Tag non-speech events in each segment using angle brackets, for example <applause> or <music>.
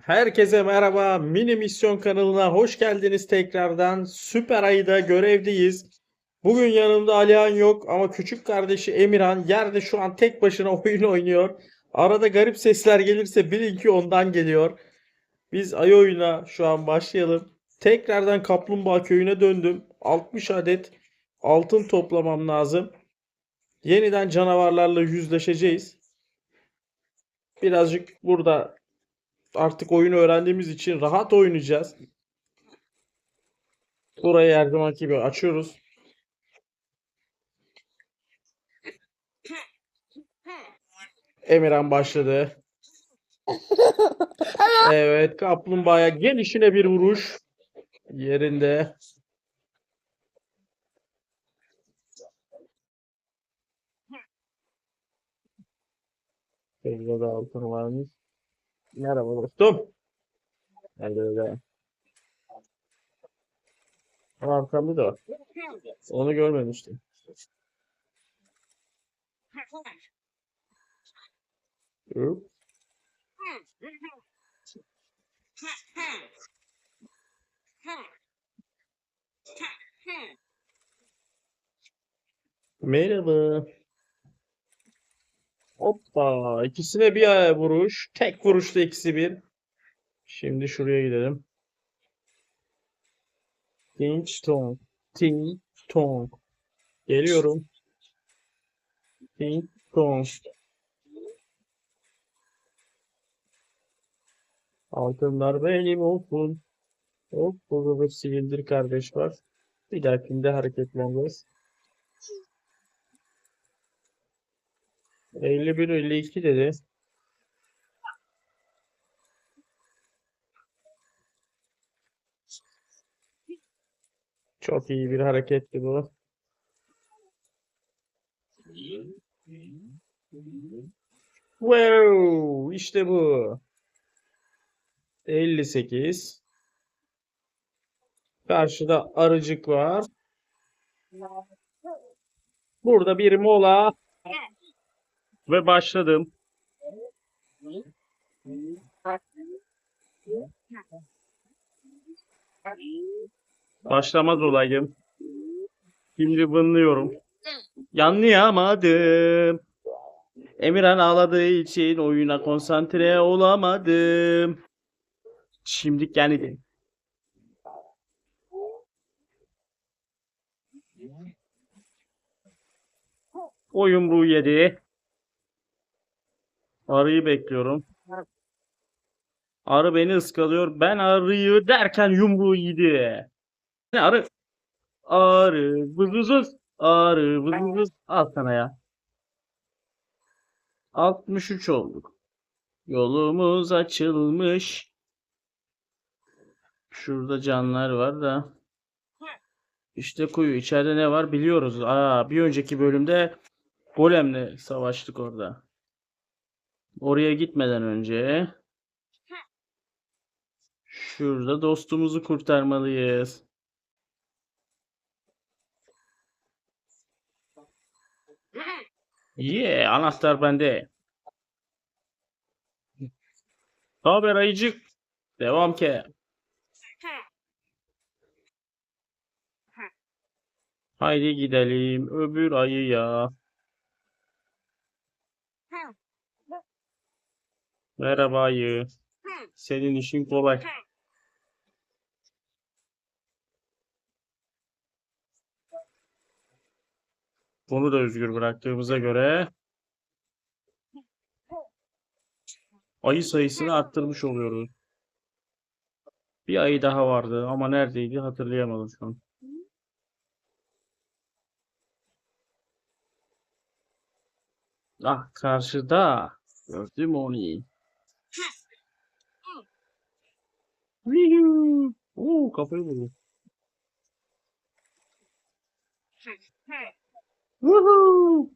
Herkese merhaba. Mini Misyon kanalına hoş geldiniz tekrardan. Süper Ayı'da görevdeyiz. Bugün yanımda Alihan yok ama küçük kardeşi Emirhan yerde şu an tek başına <laughs> oyun oynuyor. Arada garip sesler gelirse bilin ki ondan geliyor. Biz ayı oyuna şu an başlayalım. Tekrardan Kaplumbağa köyüne döndüm. 60 adet altın toplamam lazım. Yeniden canavarlarla yüzleşeceğiz. Birazcık burada artık oyunu öğrendiğimiz için rahat oynayacağız. Burayı her zamanki gibi açıyoruz. Emirhan başladı. <laughs> Evet, kaplumbağaya gelişine bir vuruş. Yerinde. Burada da altın varmış. Merhaba dostum. Hadi öyle. Ama arkamda da var. Onu görmemiştim. Hop. Merhaba. Hoppa. İkisine bir vuruş. Tek vuruşta ikisi bir. Şimdi şuraya gidelim. Ting tong. Ting tong. Geliyorum. Ting tong. Altınlar benim olsun. Hop burada bir silindir kardeş var. Bir dahakinde hareketleneceğiz. 51 52 dedi. Çok iyi bir hareketti bu. Wow, işte bu. 58. Karşıda arıcık var. Burada bir mola. Ve başladım. Başlamaz olayım. Şimdi vınlıyorum. Yanlayamadım. Emirhan ağladığı için oyuna konsantre olamadım. Şimdi yani o yumruğu yedi. Arıyı bekliyorum. Arı beni ıskalıyor. Ben arıyı derken yumruğu yedi. Ne arı? Arı vız vız vız. Arı vız vız vız. Al sana ya. 63 olduk. Yolumuz açılmış. Şurada canlar var da. İşte kuyu. İçeride ne var biliyoruz. Aa, bir önceki bölümde golemle savaştık orada. Oraya gitmeden önce şurada dostumuzu kurtarmalıyız. Yeah, anahtar bende. Haber ayıcık. Devam ki. Haydi gidelim öbür ayıya. Merhaba ayı. Senin işin kolay. Bunu da özgür bıraktığımıza göre ayı sayısını arttırmış oluyoruz. Bir ayı daha vardı ama neredeydi hatırlayamadım şu an. Ah karşıda. Gördüm onu. Oo kafayı vurdu. Woohoo!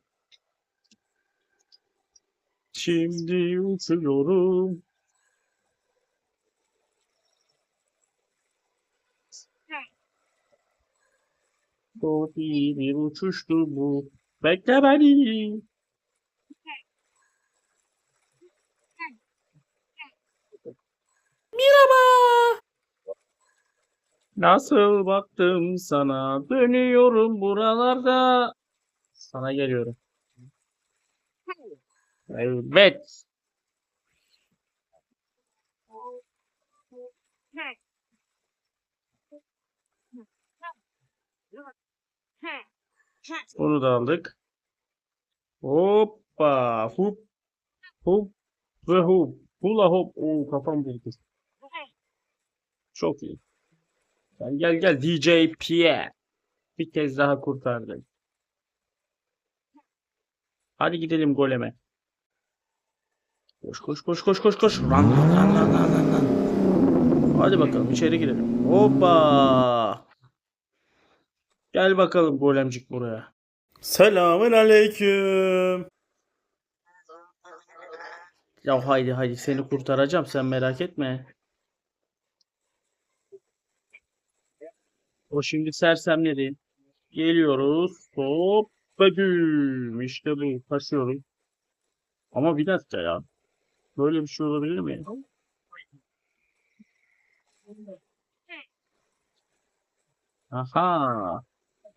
Şimdi uçuyorum. Çok bir uçuştu bu. Bekle beni. Nasıl baktım sana dönüyorum buralarda sana geliyorum. Evet. Bunu da aldık. Hoppa. Hup. Hup. Ve hup. Hula hop. Oo kafam buldu. Çok iyi. Sen gel gel DJ Pierre. Bir kez daha kurtardın. Hadi gidelim goleme. Koş koş koş koş koş koş. Run run run run run run. Hadi bakalım içeri girelim. Hoppa. Gel bakalım golemcik buraya. Selamun aleyküm. Ya haydi haydi seni kurtaracağım sen merak etme. O şimdi sersemledi. Geliyoruz. Hop ve güm. İşte bu. Taşıyoruz. Ama bir dakika ya. Böyle bir şey olabilir mi? Aha.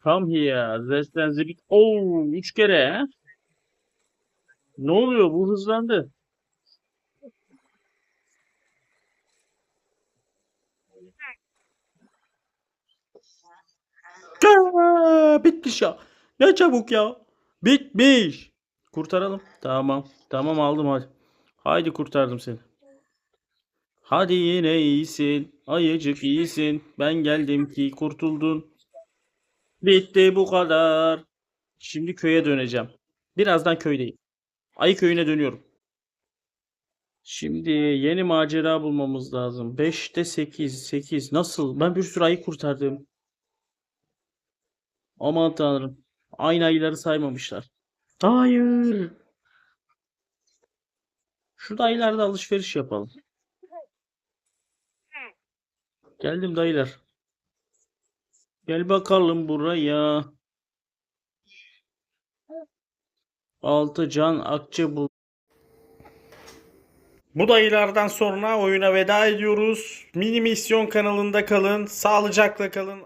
Come here. The big... Oo, üç kere. Ne oluyor? Bu hızlandı. <laughs> bitmiş ya. Ne çabuk ya. Bitmiş. Kurtaralım. Tamam. Tamam aldım hadi. Haydi kurtardım seni. Hadi yine iyisin. Ayıcık iyisin. Ben geldim ki kurtuldun. Bitti bu kadar. Şimdi köye döneceğim. Birazdan köydeyim. Ayı köyüne dönüyorum. Şimdi yeni macera bulmamız lazım. 5'te 8. 8. Nasıl? Ben bir sürü ayı kurtardım. Aman tanrım. Aynı ayıları saymamışlar. Hayır. Şu dayılarda alışveriş yapalım. Geldim dayılar. Gel bakalım buraya. Altı can akçe bul. Bu dayılardan sonra oyuna veda ediyoruz. Mini misyon kanalında kalın. Sağlıcakla kalın.